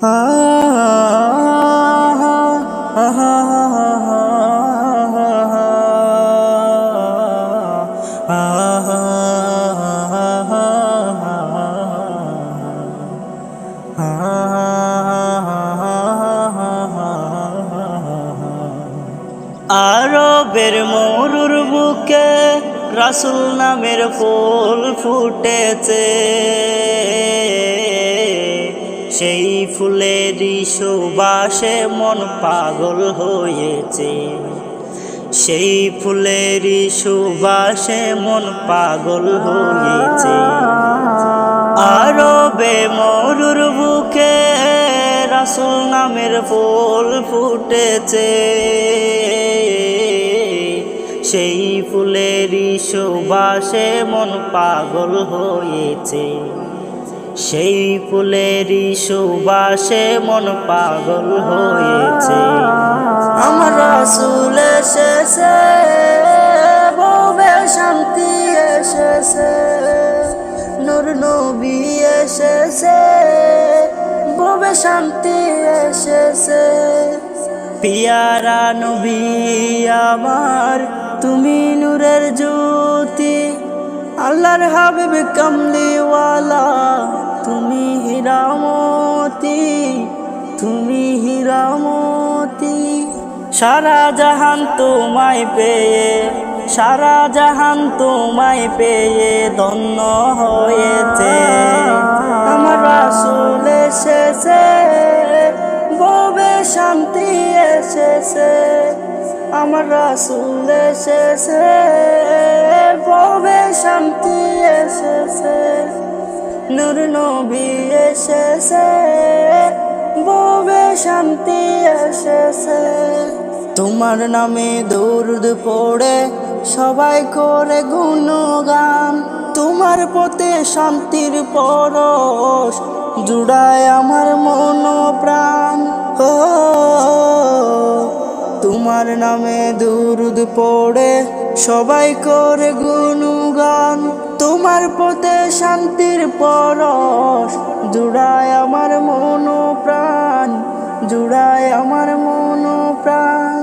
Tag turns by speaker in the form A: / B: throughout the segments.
A: আরবের মরুর বুকে রাসুল নামের ফুল ফুটেছে। সেই ফুলেরই সুবাসে মন পাগল হয়েছে। সেই ফুলেরই সুবাসে মন পাগল হয়েছে। আরবে মরুর বুকে রাসুল নামের ফুল ফুটেছে। সেই ফুলেরই সুবাসে মন পাগল হয়েছে। সেই ফুলেরই সুবাসে মন পাগল হয়েছে। আমার রাসুল এসেছে শান্তি এসেছে, নূর নবী এসেছে ববে শান্তি এসেছে। পিয়ারা নবী আমার, তুমি নূরের জ্যোতি আল্লাহর হাবিব কামলিওয়ালা, তুমি হীরামতি তুমি হীরামতি। সারা জাহান তোমায় পেয়ে, সারা জাহান তোমায় পেয়ে ধন্য হয়েছে। আমার রাসুল এসেছে ববে শান্তি এসেছে। আমার রাসুল এসেছে ববে শান্তি এসেছে নূর নবী এসেছে ববে শান্তি এসেছে তোমার নামে দৌড় পড়ে, সবাই করে গুণগান। তোমার পথে শান্তির পরশ, জুড়ায় আমার নামে দুরুদ পড়ে, সবাই করে গুণগান। তোমার পথে শান্তির পরশ, জুড়ায় আমার মন প্রাণ জুড়ায় আমার মন প্রাণ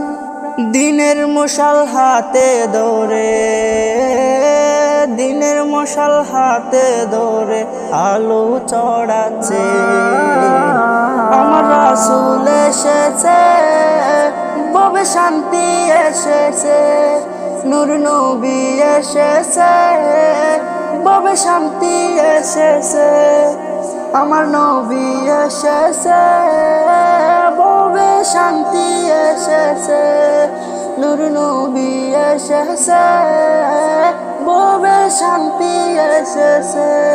A: দিনের মশাল হাতে ধরে, দিনের মশাল হাতে ধরে আলো চড়াচ্ছে। ববে শান্তি এসেছে, নূর নবী এসেছে। ববে শান্তি এসেছে, আমার নবী এসেছে। ববে শান্তি এসেছে, নূর নবী এসেছে। ববে শান্তি এসেছে।